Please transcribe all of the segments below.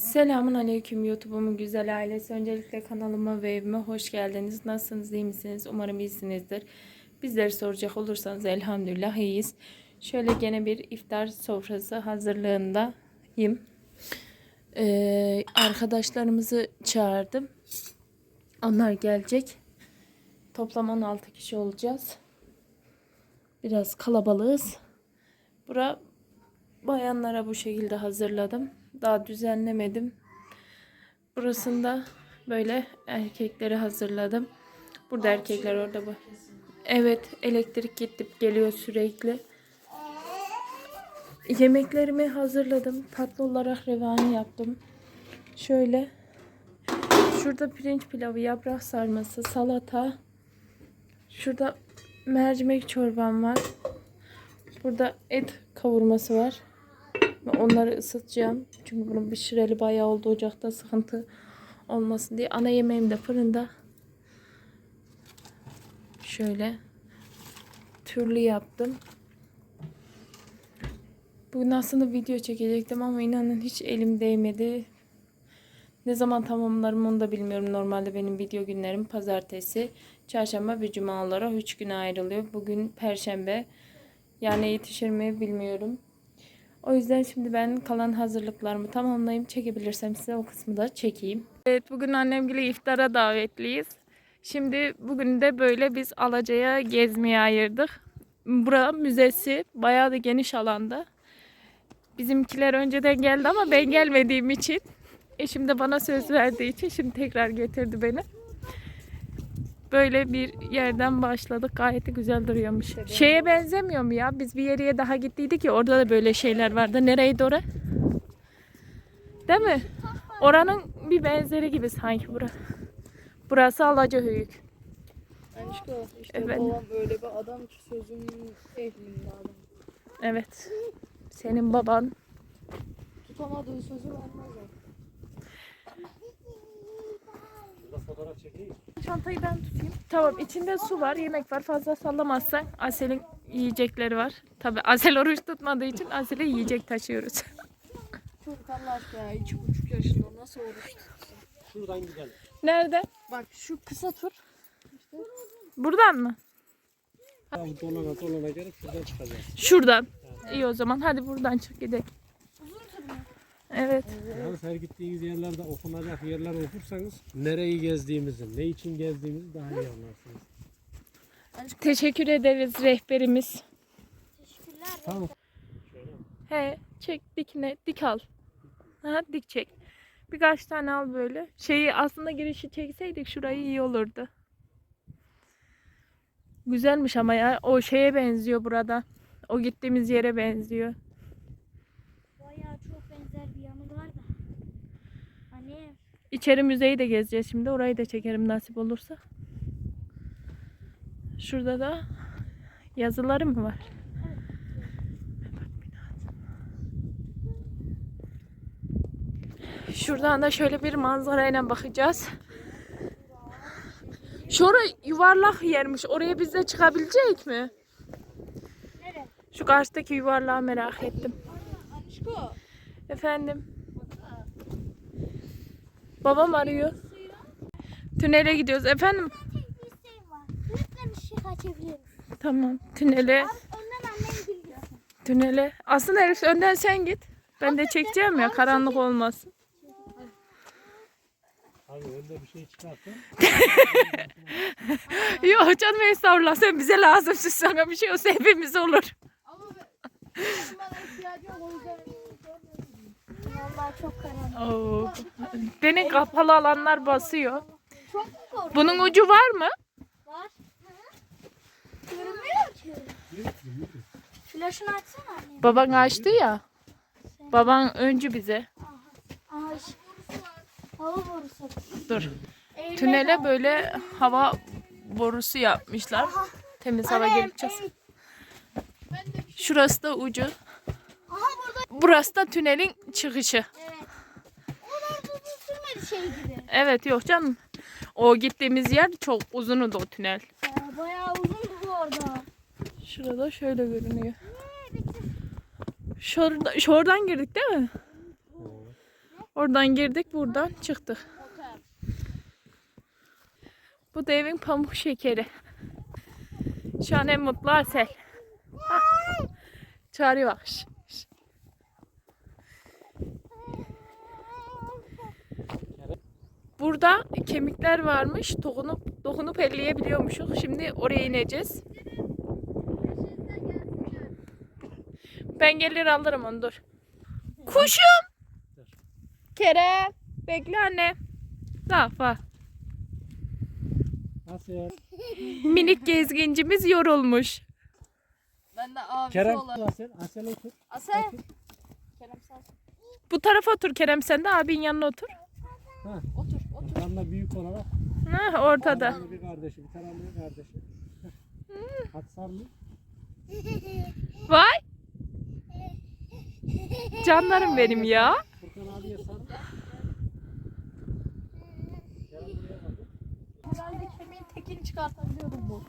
Selamun Aleyküm YouTube'umun güzel ailesi. Öncelikle kanalıma ve evime hoş geldiniz. Nasılsınız, iyi misiniz? Umarım iyisinizdir. Bizleri soracak olursanız elhamdülillah iyiyiz. Şöyle gene bir iftar sofrası hazırlığındayım. Ee, arkadaşlarımızı çağırdım. Onlar gelecek. Toplam 16 kişi olacağız. Biraz kalabalığız. Bura bayanlara bu şekilde hazırladım. Daha düzenlemedim. Burasında böyle erkekleri hazırladım. Burada erkekler orada bu. Evet elektrik gidip geliyor sürekli. Yemeklerimi hazırladım. Tatlı olarak revani yaptım. Şöyle. Şurada pirinç pilavı, yaprak sarması, salata. Şurada mercimek çorbam var. Burada et kavurması var. Onları ısıtacağım. Çünkü bunu pişireli bayağı oldu ocakta sıkıntı olmasın diye. Ana yemeğim de fırında. Şöyle türlü yaptım. Bugün aslında video çekecektim ama inanın hiç elim değmedi. Ne zaman tamamlarım onu da bilmiyorum. Normalde benim video günlerim pazartesi, çarşamba ve cuma olarak 3 güne ayrılıyor. Bugün perşembe. Yani yetişir mi bilmiyorum. O yüzden şimdi ben kalan hazırlıklarımı tamamlayayım. Çekebilirsem size o kısmı da çekeyim. Evet bugün annemgile iftara davetliyiz. Şimdi bugün de böyle biz Alaca'ya gezmeye ayırdık. Bura müzesi bayağı da geniş alanda. Bizimkiler önceden geldi ama ben gelmediğim için eşim de bana söz verdiği için şimdi tekrar getirdi beni. Böyle bir yerden başladık. Gayet de güzel duruyormuş. Şeye benzemiyor mu ya? Biz bir yere daha gittiydik ya orada da böyle şeyler vardı. Nereydi ora? Değil mi? Oranın bir benzeri gibi sanki bura. Burası Alacahöyük. Aşkı işte Evet. babam böyle bir adam ki sözünün ehlinde adam. Evet. Senin baban. Tutamadığı sözü vermez Çantayı ben tutayım. Tamam içinde su var, yemek var. Fazla sallamazsan Asel'in yiyecekleri var. Tabi Asel oruç tutmadığı için Asel'e yiyecek taşıyoruz. Çocuk Allah aşkına ya iki buçuk yaşında nasıl oruç tutsun? Şuradan gidelim. Nerede? Bak şu kısa tur. Buradan mı? Dolana dolana gelip şuradan çıkacağız. Şuradan. İyi o zaman. Hadi buradan çık gidelim. Evet. Yalnız her gittiğiniz yerlerde okunacak yerler okursanız nereyi gezdiğimizi, ne için gezdiğimizi daha iyi anlarsınız. Teşekkür ederiz rehberimiz. Tamam. He, çek dikine, dik al. Ha, dik çek. Birkaç tane al böyle. Şeyi aslında girişi çekseydik şurayı iyi olurdu. Güzelmiş ama ya. O şeye benziyor burada. O gittiğimiz yere benziyor. Bayağı çok benzer bir yanı var da. Hani İçeri müzeyi de gezeceğiz şimdi. Orayı da çekerim nasip olursa. Şurada da yazıları mı var? Şuradan da şöyle bir manzarayla bakacağız. Şura yuvarlak yermiş. Oraya biz de çıkabilecek mi? Şu karşıdaki yuvarlağı merak ettim. Efendim. Babam arıyor. Tünele gidiyoruz. Efendim? Lütfen ışık açabilir misin? Tamam. Tünele. Abi önden annem geliyor. Tünele. Aslında Elif önden sen git. Ben de çekeceğim ya karanlık olmasın. Abi önde bir şey çıkarsa Yok canım estağfurullah sen bize lazımsın sana bir şey olsa hepimiz olur. Ama bana ihtiyacı yok o yüzden. Vallahi çok karanlık. Oo. Beni kapalı alanlar basıyor. Çok mu? Bunun ucu var mı? Var. Görünmüyor ki. Flaşını açsana annem. Baban açtı ya. Baban öncü bize. Aha. Hava borusu. Dur. Tünele böyle hava borusu yapmışlar. Temiz hava Annem, eğil. Şurası da ucu. Aha. Burası da tünelin çıkışı. Evet. O kadar da uzun sürmedi şey gibi. Evet yok canım. O gittiğimiz yer çok uzundu o tünel. Ee, bayağı uzun bu orada. Şurada şöyle görünüyor. Şurada, şuradan girdik değil mi? Oradan girdik buradan çıktık. Bu da evin pamuk şekeri. Şu an en mutlu Asel. Hah. Çağırıyor Burada kemikler varmış. Dokunup dokunup elleyebiliyormuşuz. Şimdi oraya ineceğiz. Ben gelir alırım onu dur. Kuşum. Kerem. Bekle anne. Zafa. Asel. Minik gezgincimiz yorulmuş. Ben de abisi Kerem. olan. Asel. Asel otur. Asel. Kerem sağ ol. Bu tarafa otur Kerem sen de abin yanına otur. Ha. Otur otur. Yanında büyük olarak. Ha, ortada. Bir kardeşi, bir tane bir kardeşi. Hadi sarılın. Vay. Canlarım benim ya. Furkan abiye bak. Herhalde kemiğin tekini çıkartabiliyordum bu.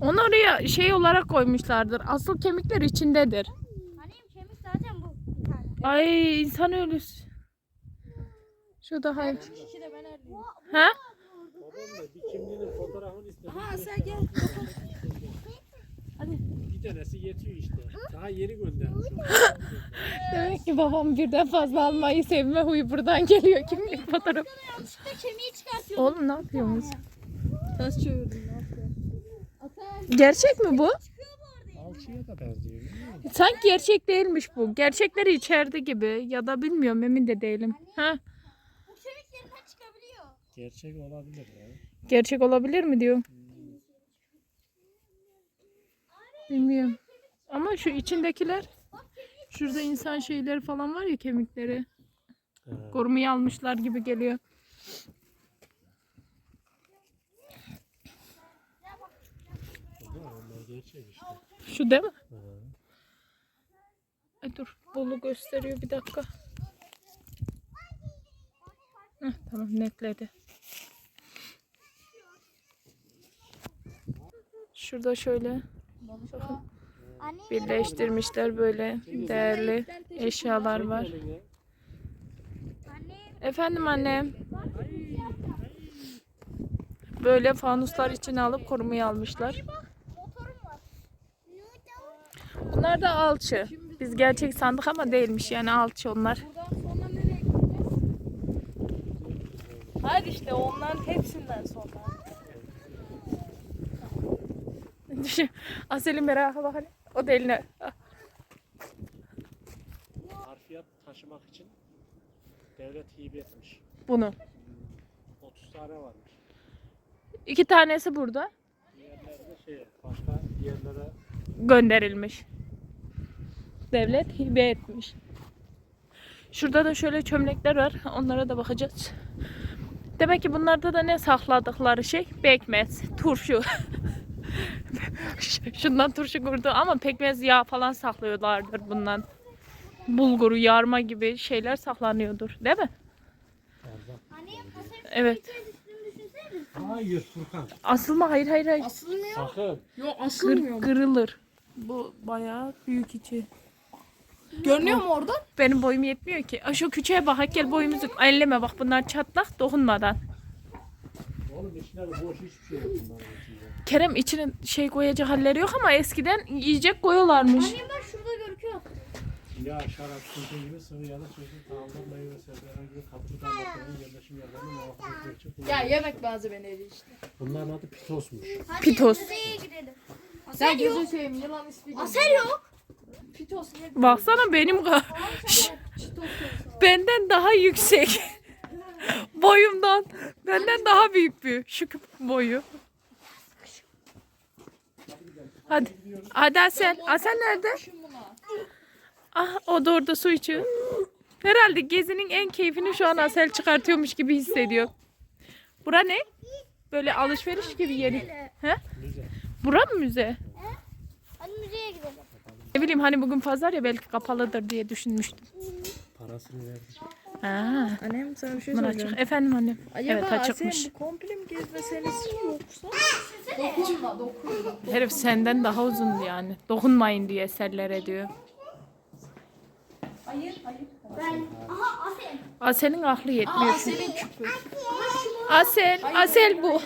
Onu oraya şey olarak koymuşlardır. Asıl kemikler içindedir. Annem kemik zaten bu bir tane. Ay insan ölüsü. Şu da hay. İki de ben erliyim. Ha? Babam da bir kimliğinin fotoğrafını istedi. Aha Asel gel. Hadi. Bir tanesi yetiyor işte. Daha yeni göndermiş. Demek ki babam birden fazla almayı sevme huyu buradan geliyor kimlik fotoğrafı. Yanlışlıkla kemiği çıkartıyor. Oğlum ne yapıyorsunuz? Ters çevirdim ne? Gerçek mi bu? Alçıya da benziyor. biliyor musun? Sanki gerçek değilmiş bu. Gerçekleri içeride gibi ya da bilmiyorum emin de değilim. Ha? Bu kemik yerinden çıkabiliyor. Gerçek olabilir ya. Gerçek olabilir mi diyor. Bilmiyorum. Ama şu içindekiler şurada insan şeyleri falan var ya kemikleri. Korumaya almışlar gibi geliyor. İşte. Şu değil mi? Ha. Ay dur. Bolu gösteriyor bir dakika. Heh, tamam netledi. Şurada şöyle birleştirmişler böyle değerli eşyalar var. Efendim annem. Böyle fanuslar içine alıp korumaya almışlar. Bunlar da alçı. Biz gerçek sandık ama değilmiş yani alçı onlar. Hayır işte onların hepsinden sonra. Düşün. Asel'in merakı bak hele. O da eline. Harfiyat taşımak için devlet hibe etmiş. Bunu. 30 tane varmış. İki tanesi burada Diğerleri de şey, başka yerlere gönderilmiş. Devlet hibe etmiş. Şurada da şöyle çömlekler var. Onlara da bakacağız. Demek ki bunlarda da ne sakladıkları şey? Pekmez, turşu. Şundan turşu kurdu ama pekmez yağ falan saklıyorlardır bundan. Bulguru, yarma gibi şeyler saklanıyordur. Değil mi? Evet. Hayır Furkan. Asılma hayır hayır hayır. Asılmıyor. Sakın. Yok Kır, asılmıyor. kırılır. Bu bayağı büyük içi. Görünüyor mu oradan? Benim boyum yetmiyor ki. Aa, şu küçüğe bak. Gel boyumuzu. Elleme bak bunlar çatlak dokunmadan. Oğlum içinde boş hiçbir şey yok bunların içinde. Kerem içine şey koyacak halleri yok ama eskiden yiyecek koyuyorlarmış. Annem bak şurada görüküyor. Ya şarap, tuzlu gibi sıvı ya da sözlü tamamlar meyve sebzeler gibi katkı damlatların yerleşim yerlerini muhafaza için Ya kullanılıyor. yemek malzemeleri işte. Bunların adı pitosmuş. Hadi Pitos. müzeye gidelim. Yok. gözü seveyim yılan ismi. Asel yok. Pitos ne? Baksana benim ka- Çitos benden daha yüksek. Boyumdan. Benden daha büyük bir şu boyu. Hadi. Hadi Asel. Asel nerede? Ah o da orada su içiyor. Herhalde gezinin en keyfini şu an Asel çıkartıyormuş gibi hissediyor. Bura ne? Böyle alışveriş gibi yeri. He? Bura mı müze? Hadi müzeye gidelim. Ne bileyim hani bugün pazar ya belki kapalıdır diye düşünmüştüm. Parasını verdik. Ha, Annem sana bir şey bunlar açık. Efendim annem. evet açıkmış. Asel bu komple mi gezme senesi yoksa? Dokunma dokunma. Herif senden daha uzun yani. Dokunmayın diye eserlere diyor. Ay Hayır, hayır. Ben. Aha Asel. Asel'in aklı yetmiyor. şu- Asel'in küpü. Asel, Asel bu.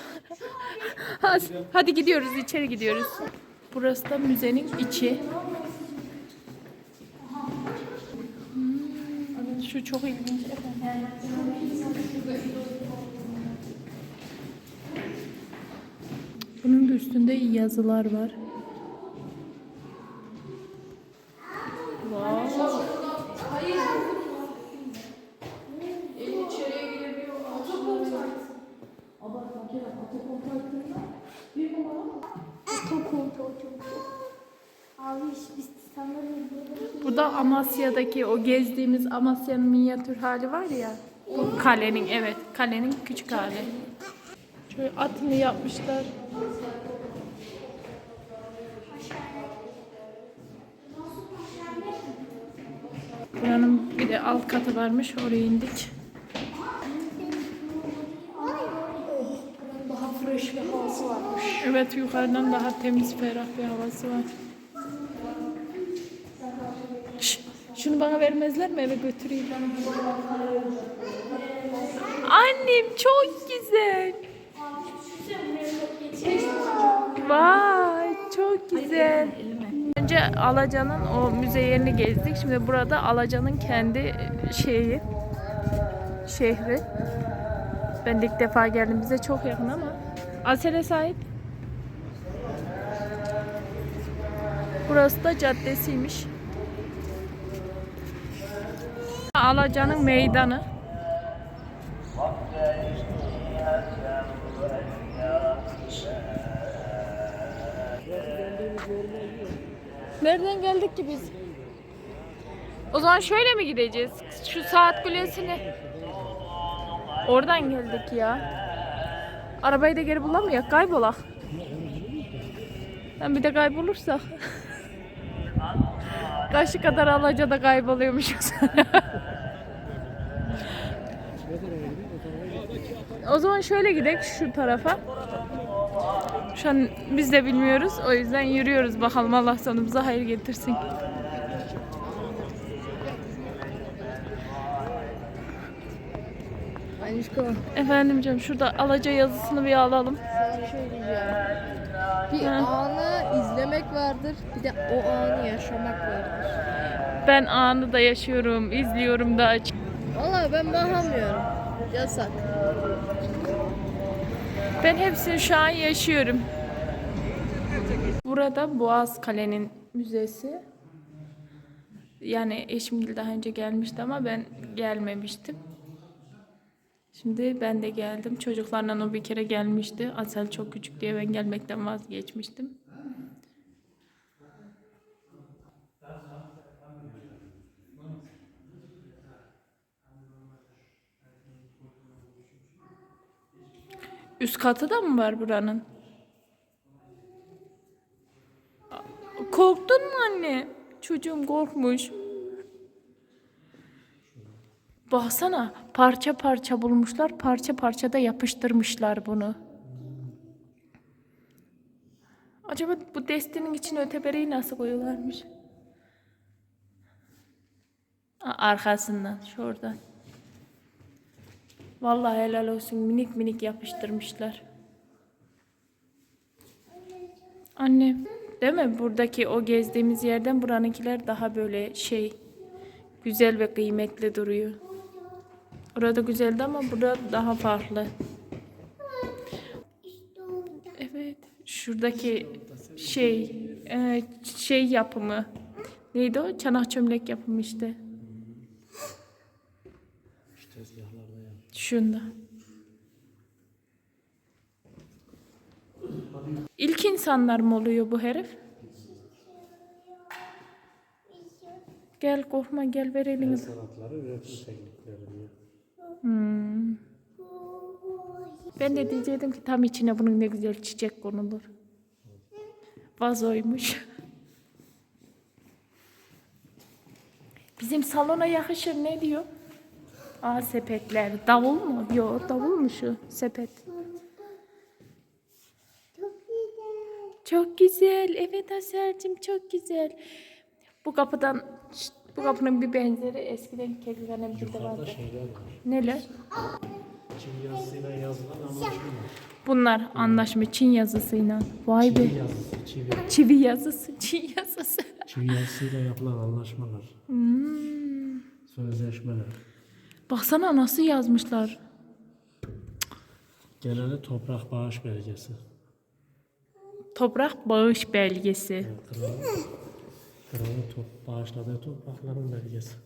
As- Hadi gidiyoruz, içeri gidiyoruz. Burası da müzenin içi. Şu çok ilginç. Bunun da üstünde yazılar var. Wow. Abi biz sanırım Bu da Amasya'daki o gezdiğimiz Amasya'nın minyatür hali var ya. O kalenin evet kalenin küçük hali. Şöyle atını yapmışlar. Buranın bir de alt katı varmış oraya indik. Daha fresh bir havası varmış. Evet yukarıdan daha temiz ferah bir havası var. Şunu bana vermezler mi eve götüreyim? Annem çok güzel. Vay çok güzel. Önce Alaca'nın o müze yerini gezdik. Şimdi burada Alaca'nın kendi şeyi, şehri. Ben ilk defa geldim. Bize çok yakın ama. Asel'e sahip. Burası da caddesiymiş. Alaca'nın meydanı. Nereden geldik ki biz? O zaman şöyle mi gideceğiz? Şu saat kulesine. Oradan geldik ya. Arabayı da geri bulamıyor. Kaybolak. Hem bir de kaybolursak. Kaşı kadar alaca da kayboluyormuşuz. o zaman şöyle gidelim şu tarafa. Şu an biz de bilmiyoruz. O yüzden yürüyoruz. Bakalım Allah sonumuza hayır getirsin. Anişko, Efendim canım şurada alaca yazısını bir alalım. sana bir şey diyeceğim. Bir Ha. anı izlemek vardır, bir de o anı yaşamak vardır. Ben anı da yaşıyorum, izliyorum da. Vallahi ben bakamıyorum. Yasak. Ben hepsini şu an yaşıyorum. Burada Boğaz Kale'nin müzesi. Yani eşim daha önce gelmişti ama ben gelmemiştim. Şimdi ben de geldim. Çocuklarla o bir kere gelmişti. Asel çok küçük diye ben gelmekten vazgeçmiştim. Üst katı da mı var buranın? Korktun mu anne? Çocuğum korkmuş. Baksana parça parça bulmuşlar. Parça parça da yapıştırmışlar bunu. Acaba bu destinin içine ötebereyi nasıl koyuyorlarmış? Arkasından, şuradan. Vallahi helal olsun minik minik yapıştırmışlar. Anne, değil mi? Buradaki o gezdiğimiz yerden buranınkiler daha böyle şey güzel ve kıymetli duruyor. Orada güzeldi ama burada daha farklı. Evet, şuradaki şey e, şey yapımı neydi o? Çanak çömlek yapımı işte. Şunda. İlk insanlar mı oluyor bu herif? Gel korkma gel ver elini. Sanatları üretim teknikleri diyor. Hmm. Ben de diyecektim ki tam içine bunun ne güzel çiçek konulur. Vazoymuş. Bizim salona yakışır ne diyor? Aa sepetler. Davul mu? Yok davul mu şu sepet? Çok güzel. Evet Asel'cim çok güzel. Bu kapıdan Bu kapının bir benzeri eskiden kedilerin bir de vardı. şeyler var. Neler? Çin yazısıyla yazılan anlaşma. Bunlar anlaşma Çin yazısıyla. Vay be. Çivi yazısı, çivi. Çivi yazısı, Çin yazısı. Çivi yazısıyla yapılan anlaşmalar. Hmm. Sözleşmeler. Baksana nasıl yazmışlar. Genelde toprak bağış belgesi. Toprak bağış belgesi. Yani kralın, kralın top, bağışladığı toprakların belgesi.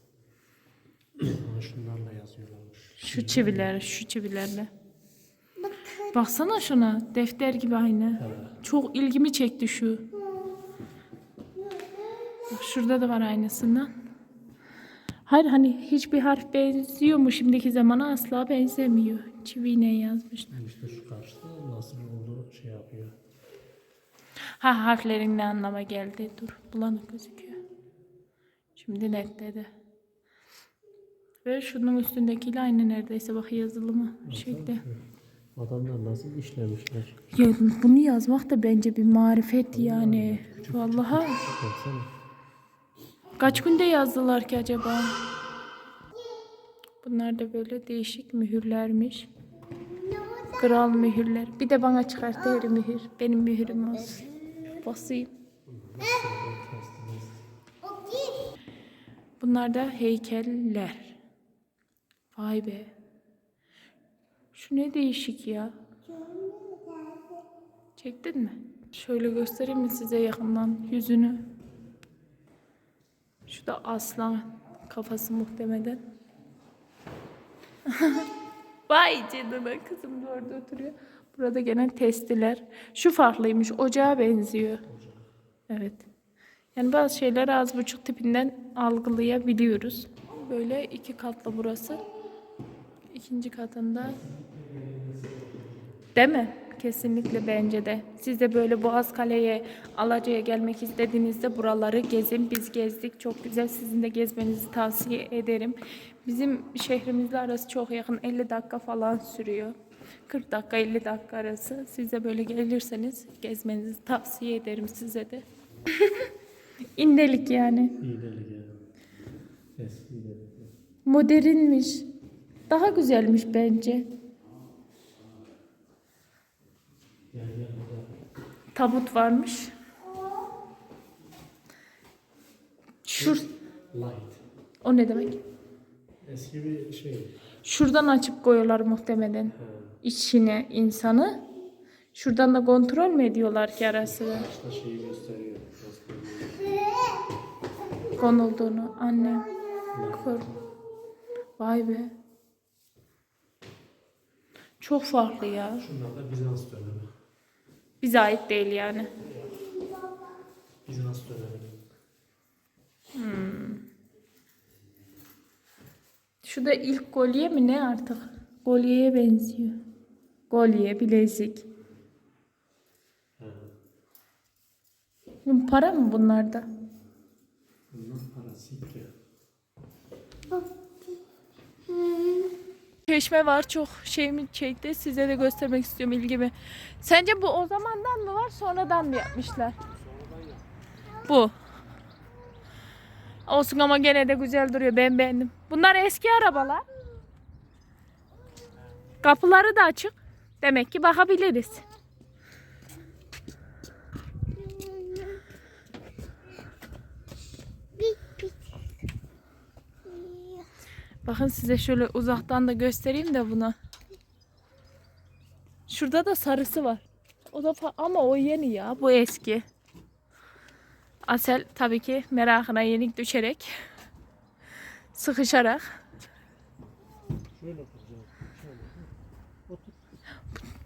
Ama şunlarla yazıyorlarmış. Şu çiviler, şu çivilerle. Baksana şuna. Defter gibi aynı. Çok ilgimi çekti şu. Bak şurada da var aynısından. Hayır hani hiçbir harf benziyor mu şimdiki zamana asla benzemiyor. Çiviyle yazmışlar. İşte şu karşıda nasıl olduğu şey yapıyor. Ha harflerin ne anlama geldi? Dur bulanık gözüküyor. Şimdi netledi. Ve şunun üstündekiyle aynı neredeyse bak yazılımı şekli. Adamlar nasıl işlemişler. Ya bunu yazmak da bence bir marifet yani. Vallahi Baksana. Kaç günde yazdılar ki acaba? Bunlar da böyle değişik mühürlermiş. Kral mühürler. Bir de bana çıkart her mühür. Benim mühürüm olsun. Basayım. Bunlar da heykeller. Vay be. Şu ne değişik ya. Çektin mi? Şöyle göstereyim mi size yakından yüzünü? Şu da aslan kafası muhtemelen. Vay canına kızım da orada oturuyor. Burada gene testiler. Şu farklıymış. Ocağa benziyor. Evet. Yani bazı şeyler az buçuk tipinden algılayabiliyoruz. Böyle iki katlı burası. İkinci katında Değil mi? Kesinlikle bence de. Siz de böyle Boğaz Kale'ye, Alaca'ya gelmek istediğinizde buraları gezin. Biz gezdik. Çok güzel. Sizin de gezmenizi tavsiye ederim. Bizim şehrimizle arası çok yakın. 50 dakika falan sürüyor. 40 dakika 50 dakika arası. Siz de böyle gelirseniz gezmenizi tavsiye ederim size de. İndelik yani. İğnelik yani. Eski. Modernmiş. Daha güzelmiş bence. Yani yanında Tabut varmış. Şur light. o ne demek? Eski bir şey. Şuradan açıp koyuyorlar muhtemelen Ha, içine insanı. Şuradan da kontrol mü ediyorlar ki ara sıra işte şeyi gösteriyor. gösteriyor. konulduğunu annem. Kor. Vay be. Çok farklı ya. Şunlar da Bizans dönemi. Bize ait değil yani. Bizans dönemi. Şu da ilk kolye mi ne artık? Kolyeye benziyor. Kolye, bilezik. Ha. Para mı bunlarda? Bunlar parasikke. Çeşme var çok şeyimi çekti. Size de göstermek istiyorum ilgimi. Sence bu o zamandan mı var sonradan mı yapmışlar? Bu. Olsun ama gene de güzel duruyor. Ben beğendim. Bunlar eski arabalar. Kapıları da açık. Demek ki bakabiliriz. Bakın size şöyle uzaktan da göstereyim de bunu. Şurada da sarısı var. O da ama o yeni ya. Bu eski. Asel tabii ki merakına yenik düşerek sıkışarak. Şöyle.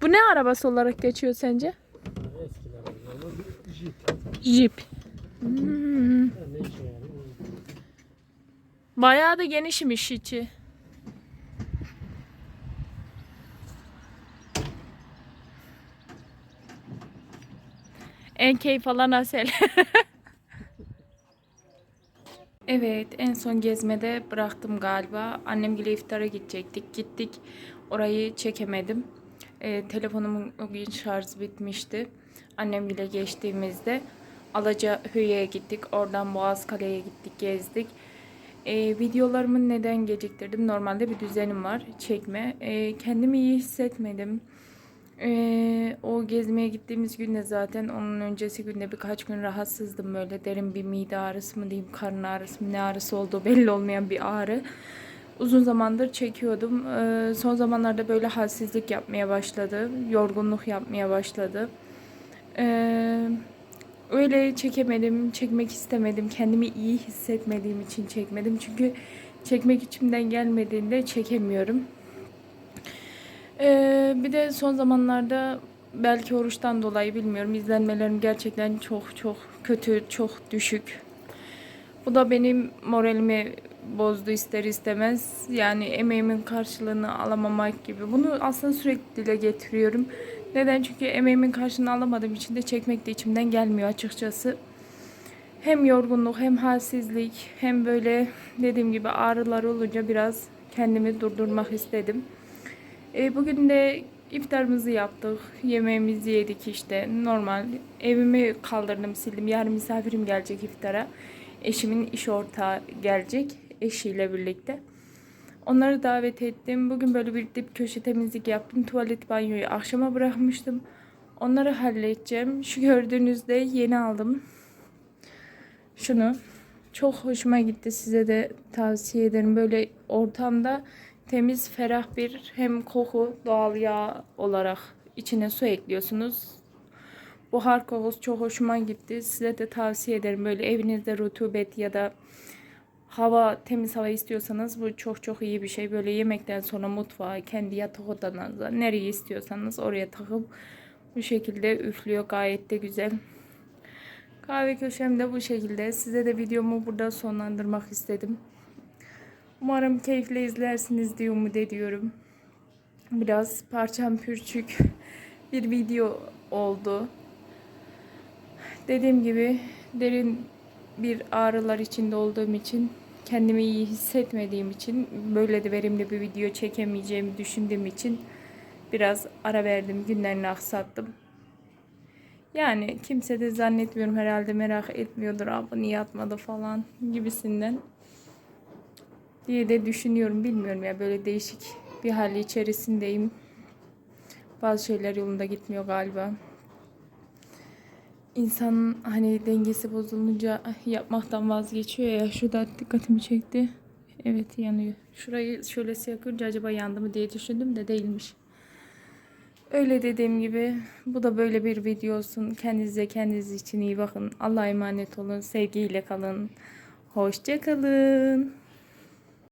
Bu ne arabası olarak geçiyor sence? Eskiler jip. Jeep. Ha, ne işe yarıyor? Bayağı da genişmiş içi. En keyif alan Asel. evet en son gezmede bıraktım galiba. Annemgile iftara gidecektik. Gittik. Orayı çekemedim. Ee, telefonumun o gün şarjı bitmişti. Annemgile geçtiğimizde Alaca Höyü'ye gittik. Oradan Boğaz Kale'ye gittik gezdik. E, videolarımı neden geciktirdim? Normalde bir düzenim var çekme. E, kendimi iyi hissetmedim. E, o gezmeye gittiğimiz günde zaten onun öncesi günde birkaç gün rahatsızdım böyle derin bir mide ağrısı mı diyeyim karın ağrısı mı ne ağrısı olduğu belli olmayan bir ağrı. Uzun zamandır çekiyordum. E, son zamanlarda böyle halsizlik yapmaya başladı. Yorgunluk yapmaya başladı. Eee öyle çekemedim, çekmek istemedim. Kendimi iyi hissetmediğim için çekmedim. Çünkü çekmek içimden gelmediğinde çekemiyorum. Ee, bir de son zamanlarda belki oruçtan dolayı bilmiyorum izlenmelerim gerçekten çok çok kötü, çok düşük. Bu da benim moralimi bozdu ister istemez. Yani emeğimin karşılığını alamamak gibi. Bunu aslında sürekli dile getiriyorum. Neden? Çünkü emeğimin karşılığını alamadığım için de çekmek de içimden gelmiyor açıkçası. Hem yorgunluk hem halsizlik hem böyle dediğim gibi ağrılar olunca biraz kendimi durdurmak istedim. E, bugün de iftarımızı yaptık. Yemeğimizi yedik işte. Normal. Evimi kaldırdım sildim. Yarın misafirim gelecek iftara. Eşimin iş ortağı gelecek. Eşiyle birlikte. Onları davet ettim. Bugün böyle bir dip köşe temizlik yaptım. Tuvalet banyoyu akşama bırakmıştım. Onları halledeceğim. Şu gördüğünüzde yeni aldım. Şunu. Çok hoşuma gitti. Size de tavsiye ederim. Böyle ortamda temiz, ferah bir hem koku, doğal yağ olarak içine su ekliyorsunuz. Buhar kokusu çok hoşuma gitti. Size de tavsiye ederim. Böyle evinizde rutubet ya da hava temiz hava istiyorsanız bu çok çok iyi bir şey. Böyle yemekten sonra mutfağa, kendi yatak odanıza, nereye istiyorsanız oraya takıp bu şekilde üflüyor. Gayet de güzel. Kahve köşem de bu şekilde. Size de videomu burada sonlandırmak istedim. Umarım keyifle izlersiniz diye umut ediyorum. Biraz parçam pürçük bir video oldu. Dediğim gibi derin bir ağrılar içinde olduğum için kendimi iyi hissetmediğim için böyle de verimli bir video çekemeyeceğimi düşündüğüm için biraz ara verdim. Günlerini aksattım. Yani kimse de zannetmiyorum herhalde merak etmiyordur. Abi niye atmadı falan gibisinden diye de düşünüyorum. Bilmiyorum ya böyle değişik bir hali içerisindeyim. Bazı şeyler yolunda gitmiyor galiba. İnsanın hani dengesi bozulunca yapmaktan vazgeçiyor ya. Şurada dikkatimi çekti. Evet yanıyor. Şurayı şöyle yakınca acaba yandı mı diye düşündüm de değilmiş. Öyle dediğim gibi bu da böyle bir video olsun. Kendinize kendiniz için iyi bakın. Allah'a emanet olun. Sevgiyle kalın. Hoşça kalın.